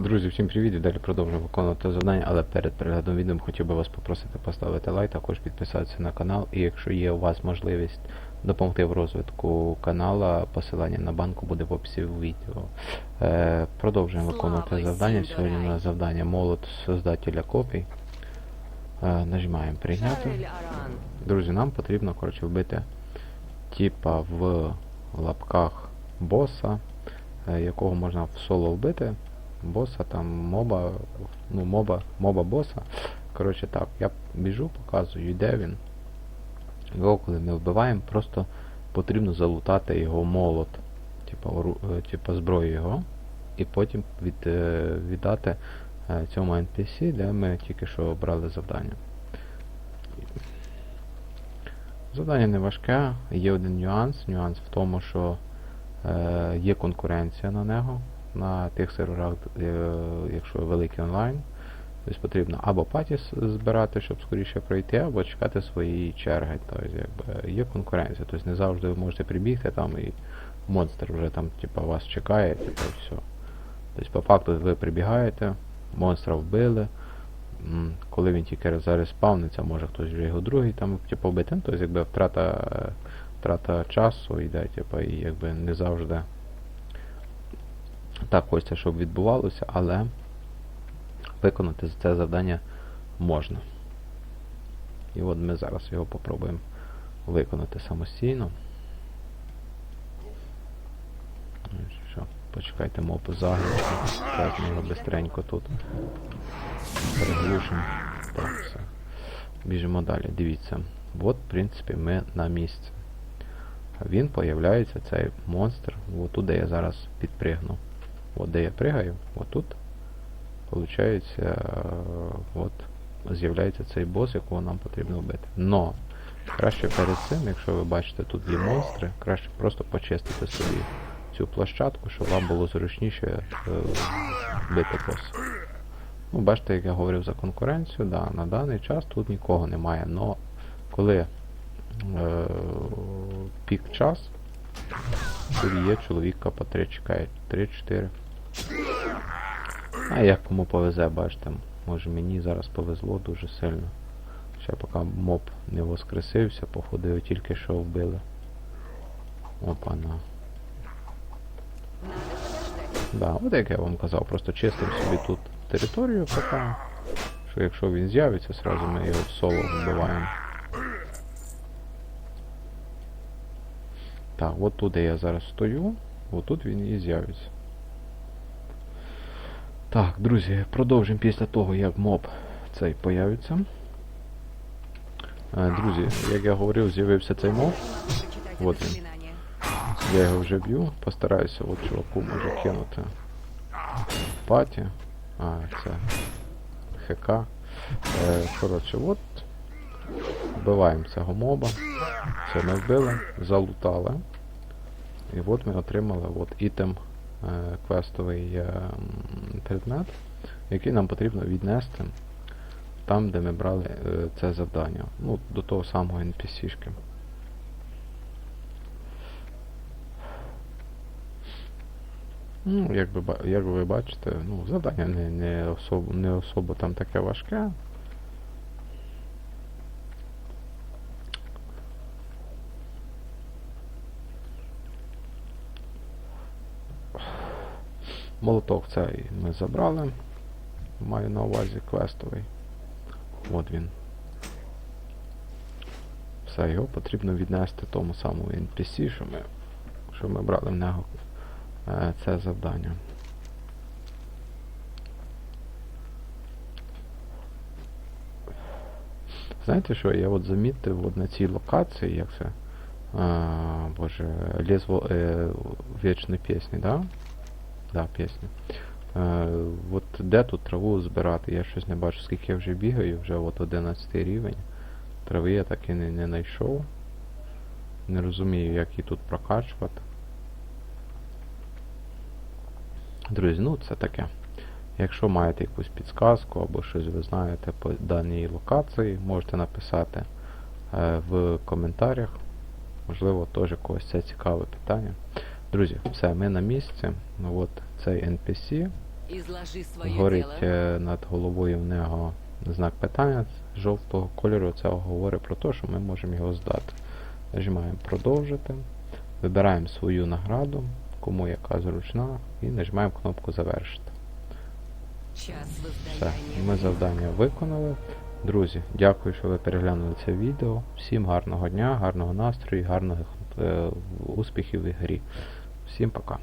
Друзі, всім привіт! І далі продовжуємо виконувати завдання, але перед переглядом відео хотів би вас попросити поставити лайк, також підписатися на канал. І якщо є у вас можливість допомогти в розвитку канала, посилання на банку буде в описі відео. Е, продовжуємо виконувати завдання. Сьогодні у нас завдання молот создателя копій. Е, нажимаємо прийняти. Друзі, нам потрібно коротше вбити типа в лапках боса, е, якого можна в соло вбити. Боса, там моба, ну моба, моба боса. Коротше так, я біжу, показую, де він. Його, коли ми вбиваємо, просто потрібно залутати його молот, ору- е, зброю його, і потім від, е, віддати е, цьому NPC, де ми тільки що обрали завдання. Завдання не важке, є один нюанс. Нюанс в тому, що е, є конкуренція на нього на тих серверах, е, якщо великий онлайн. Тобто потрібно або паті збирати, щоб скоріше пройти, або чекати своєї черги. Тобто, якби, є конкуренція. Тобто не завжди ви можете прибігти там і монстр вже там типу, вас чекає, типу, все. Тобто, по факту ви прибігаєте, монстра вбили. Коли він тільки зараз спавниться, може хтось вже його другий там типу, вбити. Ну, тобто якби втрата, втрата часу йде, типу, і якби не завжди так хочеться, щоб відбувалося, але виконати це завдання можна. І от ми зараз його попробуємо виконати самостійно. Ну, Що, почекайте мопу заглушку. Зараз ми його бистренько тут переглушимо. Так, все. Біжимо далі. Дивіться. От, в принципі, ми на місці. Він появляється, цей монстр, отут, де я зараз підпригну. От де я пригаю, отут, виходить, от, з'являється цей бос, якого нам потрібно вбити. Но краще перед цим, якщо ви бачите, тут є монстри, краще просто почистити собі цю площадку, щоб вам було зручніше е, бити боса. Ну, бачите, як я говорив за конкуренцію, да, на даний час тут нікого немає. Но коли е, пік час, тут є чоловіка по 3 чекають. 3-4. А як кому повезе, бачите, може мені зараз повезло дуже сильно. Ще поки моб не воскресився, походу його тільки що вбили. Опа-на. Да, от як я вам казав, просто чистим собі тут територію поки. Що якщо він з'явиться, сразу ми його в соло вбиваємо. Так, от тут де я зараз стою, от тут він і з'явиться. Так, друзі, продовжимо після того, як моб цей появиться. Е, Друзі, як я говорив, з'явився цей моб. Вот він. Я його вже б'ю, постараюся от чуваку може кинути паті. А, це ХК. Е, коротше, от. Вбиваємо цього моба. Це ми вбили, залутали. І от ми отримали от ітем квестовий е, предмет, який нам потрібно віднести там, де ми брали е, це завдання. Ну, до того самого NPC-шки. Ну, як ви, як ви бачите, ну, завдання не, не, особо, не особо там таке важке. Молоток цей ми забрали. Маю на увазі квестовий. От він. Все, його потрібно віднести тому самому NPC, що ми, що ми брали в нього е, це завдання. Знаєте що, я от замітив от на цій локації, як це. А, боже, лес во- е, вічної пісні, да? Да, пісня. Е, от де тут траву збирати? Я щось не бачу, скільки я вже бігаю, вже от 11 рівень. Трави я так і не, не знайшов. Не розумію, як її тут прокачувати. Друзі, ну це таке. Якщо маєте якусь підсказку або щось ви знаєте по даній локації, можете написати е, в коментарях. Можливо, теж когось це цікаве питання. Друзі, все, ми на місці. От цей NPC горить е, над головою в нього знак питання з жовтого кольору. Це говорить про те, що ми можемо його здати. Нажимаємо продовжити, вибираємо свою награду, кому яка зручна, і нажимаємо кнопку завершити. Все, ми завдання виконали. Друзі, дякую, що ви переглянули це відео. Всім гарного дня, гарного настрою, гарних е, успіхів в ігрі. Всім пока.